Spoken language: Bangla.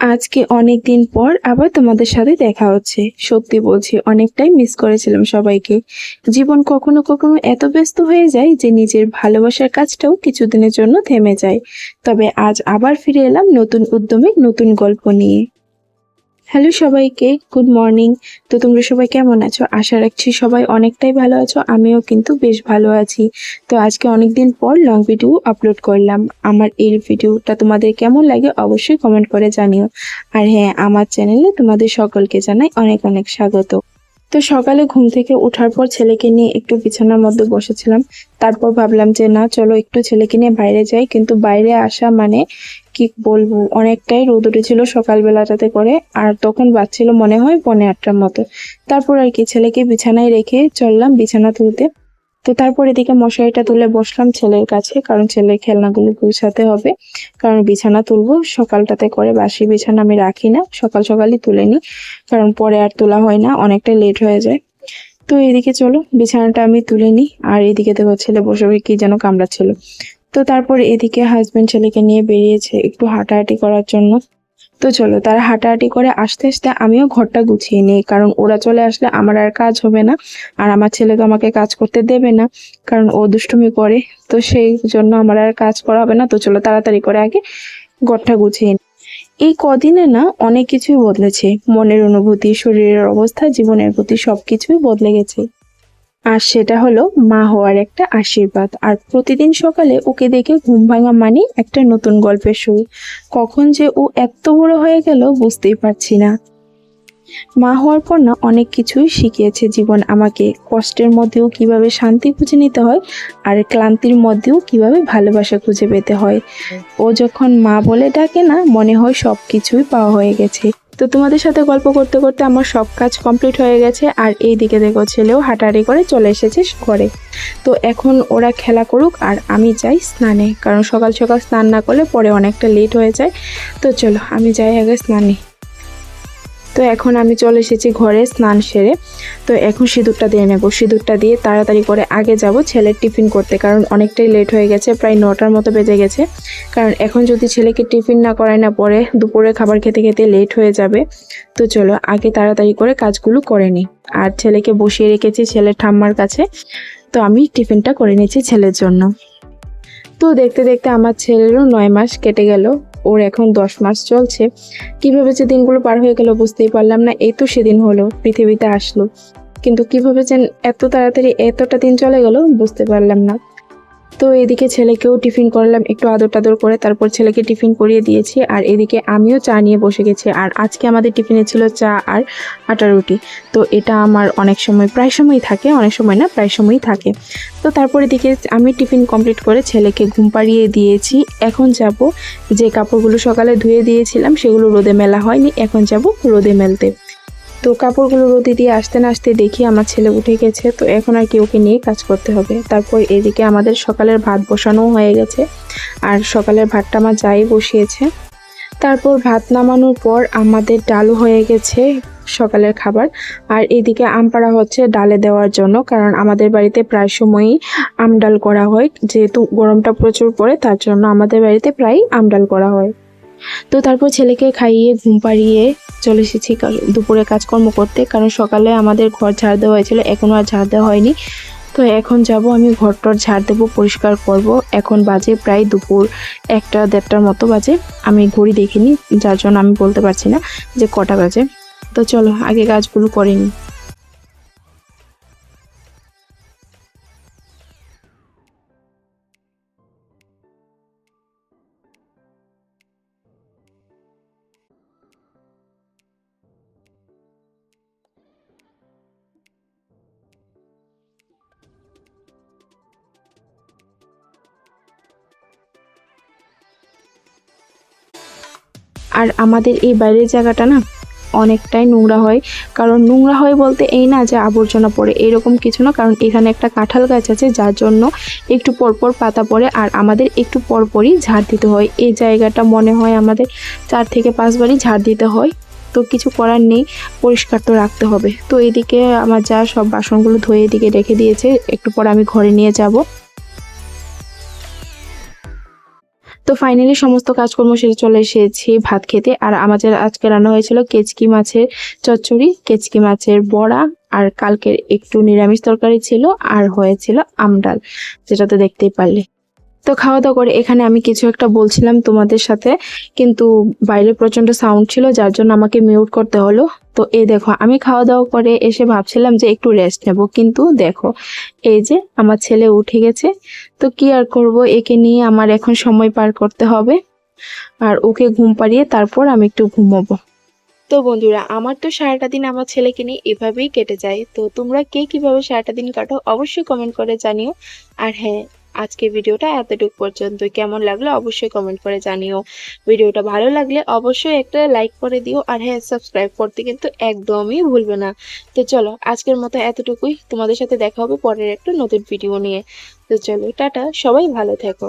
আজকে অনেক দিন পর আবার তোমাদের সাথে দেখা হচ্ছে। সত্যি বলছি, অনেকটাই মিস করেছিলাম সবাইকে। জীবন কখনো কখনো এত ব্যস্ত হয়ে যায় যে নিজের ভালোবাসার কাজটাও কিছুদিনের জন্য থেমে যায়। তবে আজ আবার ফিরে এলাম নতুন উদ্যমে নতুন গল্প নিয়ে। হ্যালো সবাইকে, গুড মর্নিং। তো তোমরা সবাই কেমন আছো? আশা রাখছি সবাই অনেকটাই ভালো আছো, আমিও কিন্তু বেশ ভালো আছি। তো আজকে অনেক দিন পর লং ভিডিও আপলোড করলাম। আমার এই ভিডিওটা তোমাদের কেমন লাগে অবশ্যই কমেন্ট করে জানিও। আর হ্যাঁ আমার চ্যানেলে তোমাদের সকলকে জানাই অনেক অনেক স্বাগত। তো সকালে ঘুম থেকে ওঠার পর ছেলেকে নিয়ে একটু বিছানার মধ্যে বসেছিলাম। তারপর ভাবলাম যে, না, চলো একটু ছেলেকে নিয়ে বাইরে যাই। কিন্তু বাইরে আসা মানে কি বলব, অনেকটাই রোদ উঠেছিল সকালবেলাটাতে করে। আর তখন বাজছিল মনে হয় পনে আটটার মতো। তারপর আর কি ছেলেকে বিছানায় রেখে চললাম বিছানা তুলতে। তো তারপর এদিকে মশারিটা তুলে বসলাম ছেলের কাছে, কারণ ছেলের খেলনাগুলো গুছাতে হবে। কারণ বিছানা তুলবো, সকালটাতে করে বাসি বিছানা আমি রাখি না, সকাল সকালই তুলে নিই, কারণ পরে আর তোলা হয় না, অনেকটা লেট হয়ে যায়। তো এদিকে চলো, বিছানাটা আমি তুলে নিই, আর এদিকে দেখো ছেলে বসে বসে কি যেন কামড়াচ্ছিল। তো তারপর এদিকে হাজবেন্ড ছেলেকে নিয়ে বেরিয়েছে একটু হাঁটাহাঁটি করার জন্য। তো চলো, তারা হাঁটাহাঁটি করে আস্তে আস্তে আমিও ঘরটা গুছিয়ে নিই। কারণ ওরা চলে আসলে আমার আর কাজ হবে না, আর আমার ছেলে তো আমাকে কাজ করতে দেবে না, কারণ ও দুষ্টুমি করে। তো সেই জন্য আমার আর কাজ করা হবে না। তো চলো, তাড়াতাড়ি করে আগে ঘরটা গুছিয়ে নিই। এই কদিনে না অনেক কিছুই বদলেছে। মনের অনুভূতি, শরীরের অবস্থা, জীবনের প্রতি সব কিছুই বদলে গেছে। আর সেটা হলো মা হওয়ার একটা আশীর্বাদ। আর প্রতিদিন সকালে ওকে দেখে ঘুম ভাঙা মানে একটা নতুন গল্পের শুরু কখন যে ও এত বড় হয়ে গেল বুঝতেই পারছি না। মা হওয়ার পর না অনেক কিছুই শিখিয়েছে জীবন আমাকে। কষ্টের মধ্যেও কীভাবে শান্তি খুঁজে নিতে হয় আর ক্লান্তির মধ্যেও কীভাবে ভালোবাসা খুঁজে পেতে হয়। ও যখন মা বলে ডাকে না, মনে হয় সব কিছুই পাওয়া হয়ে গেছে। তো তোমাদের সাথে গল্প করতে করতে আমার সব কাজ কমপ্লিট হয়ে গেছে, আর এই দিকে দেখো ছেলেও হাঁটাহাঁটি করে চলে এসেছে ঘরে। তো এখন ওরা খেলা করুক আর আমি যাই স্নানে, কারণ সকাল সকাল স্নান না করলে পরে অনেকটা লেট হয়ে যায়। তো চলো, আমি যাই আগে স্নানে। তো এখন আমি চলে এসেছি ঘরে স্নান সেরে। তো এখন সিঁদুরটা দিয়ে নেব। সিঁদুরটা দিয়ে তাড়াতাড়ি করে আগে যাব ছেলের টিফিন করতে, কারণ অনেকটাই লেট হয়ে গেছে, প্রায় নটার মতো বেজে গেছে। কারণ এখন যদি ছেলেকে টিফিন না করায় না, পরে দুপুরে খাবার খেতে খেতে লেট হয়ে যাবে। তো চলো আগে তাড়াতাড়ি করে কাজগুলো করে নিই। আর ছেলেকে বসিয়ে রেখেছি ছেলের ঠাম্মার কাছে। তো আমি টিফিনটা করে নিয়েছি ছেলের জন্য। তো দেখতে দেখতে আমার ছেলেরও নয় মাস কেটে গেল। ওর এখন দশ মাস চলছে। কীভাবে যে দিনগুলো পার হয়ে গেল বুঝতেই পারলাম না এই তো সেদিন হলো, পৃথিবীতে আসলো। কিন্তু কীভাবে যেন এত তাড়াতাড়ি এতটা দিন চলে গেল বুঝতে পারলাম না। তো এদিকে ছেলেকেও টিফিন করলাম, একটু আদর টাদর করে, তারপর ছেলেকে টিফিন করিয়ে দিয়েছি। আর এদিকে আমিও চা নিয়ে বসে গেছি। আর আজকে আমাদের টিফিনে ছিল চা আর আটা রুটি। তো এটা আমার অনেক সময়, প্রায় সময়ই থাকে, অনেক সময় না, প্রায় সময়ই থাকে। তো তারপর এদিকে আমি টিফিন কমপ্লিট করে ছেলেকে ঘুম পাড়িয়ে দিয়েছি। এখন যাব যে কাপড়গুলো সকালে ধুয়ে দিয়েছিলাম, সেগুলো রোদে মেলা হয়নি, এখন যাব রোদে মেলতে। তো কাপড়গুলো রোদে দিয়ে আসতে না আসতে দেখি আমার ছেলে উঠে গেছে, তো এখন আর কি ওকে নিয়ে কাজ করতে হবে। তারপর এদিকে আমাদের সকালের ভাত বসানোও হয়ে গেছে, আর সকালের ভাতটা আমার যাই বসিয়েছে। তারপর ভাত নামানোর পর আমাদের ডালও হয়ে গেছে সকালের খাবার, আর এদিকে আম পাড়া হচ্ছে ডালে দেওয়ার জন্য, কারণ আমাদের বাড়িতে প্রায় সময়ই আম ডাল করা হয়, যেহেতু গরমটা প্রচুর পড়ে, তার জন্য আমাদের বাড়িতে প্রায় আম ডাল করা হয়। তো তারপর ছেলেকে খাইয়ে, ঘুম পাড়িয়ে চলে এসেছি দুপুরে কাজকর্ম করতে। কারণ সকালে আমাদের ঘর ঝাড় দেওয়া হয়েছিল এখনও আর ঝাড় দেওয়া হয়নি। তো এখন যাব, আমি ঘরটর ঝাড় দেবো, পরিষ্কার করব। এখন বাজে প্রায় দুপুর একটা দেড়টার মতো বাজে। আমি ঘড়ি দেখিনি, যার জন্য আমি বলতে পারছি না যে কটা বাজে। তো চলো, আগে কাজগুলো করে নিই। আর আমাদের এই বাইরের জায়গাটা না অনেকটাই নোংরা হয়। কারণ নোংরা হয় বলতে এই না যে আবর্জনা পড়ে, এরকম কিছু না। কারণ এখানে একটা কাঁঠাল গাছ আছে, যার জন্য একটু পরপর পাতা পড়ে আর আমাদের একটু পরপরই ঝাড় দিতে হয়। এই জায়গাটা মনে হয় আমাদের চার থেকে পাঁচবারই ঝাড় দিতে হয়। তো কিছু করার নেই, পরিষ্কার তো রাখতে হবে। তো এদিকে আমার যা সব বাসনগুলো ধুয়ে এদিকে রেখে দিয়েছে, একটু পর আমি ঘরে নিয়ে যাব। তো ফাইনালি সমস্ত কাজকর্ম সেরে চলে এসেছি ভাত খেতে। আর আমাদের আজকে রান্না হয়েছিল কেচকি মাছের চচ্চড়ি, কেচকি মাছের বড়া আর কালকের একটু নিরামিষ তরকারি ছিল আর হয়েছিল আমডাল যেটা তো দেখতেই পারলে। তো খাওয়া দাওয়া করে এখানে আমি কিছু একটা বলছিলাম তোমাদের সাথে, কিন্তু বাইরে প্রচণ্ড সাউন্ড ছিল, যার জন্য আমাকে মিউট করতে হলো। তো এই দেখো, আমি খাওয়া দাওয়া করে এসে ভাবছিলাম যে একটু রেস্ট নেব, কিন্তু দেখো, এই যে আমার ছেলে উঠে গেছে। তো কি আর করব, একে নিয়ে আমার এখন সময় পার করতে হবে, আর ওকে ঘুম পাড়িয়ে তারপর আমি একটু ঘুমোবো। তো বন্ধুরা, আমার তো সারাটা দিন আমার ছেলেকে নিয়ে এভাবেই কেটে যায়। তো তোমরা কে কীভাবে সারাটা দিন কাটো, অবশ্যই কমেন্ট করে জানিও। আর হ্যাঁ আজকে ভিডিওটা এতটুকু পর্যন্ত কেমন লাগল অবশ্যই কমেন্ট করে জানিও। ভিডিওটা ভালো লাগলে অবশ্যই একটা লাইক করে দিও। আর হ্যাঁ সাবস্ক্রাইব করতে কিন্তু একদমই ভুলবে না। তো চলো, আজকের মতো এতটুকুই। তোমাদের সাথে দেখা হবে পরের একটা নতুন ভিডিও নিয়ে। তো চলো, টাটা। সবাই ভালো থেকো।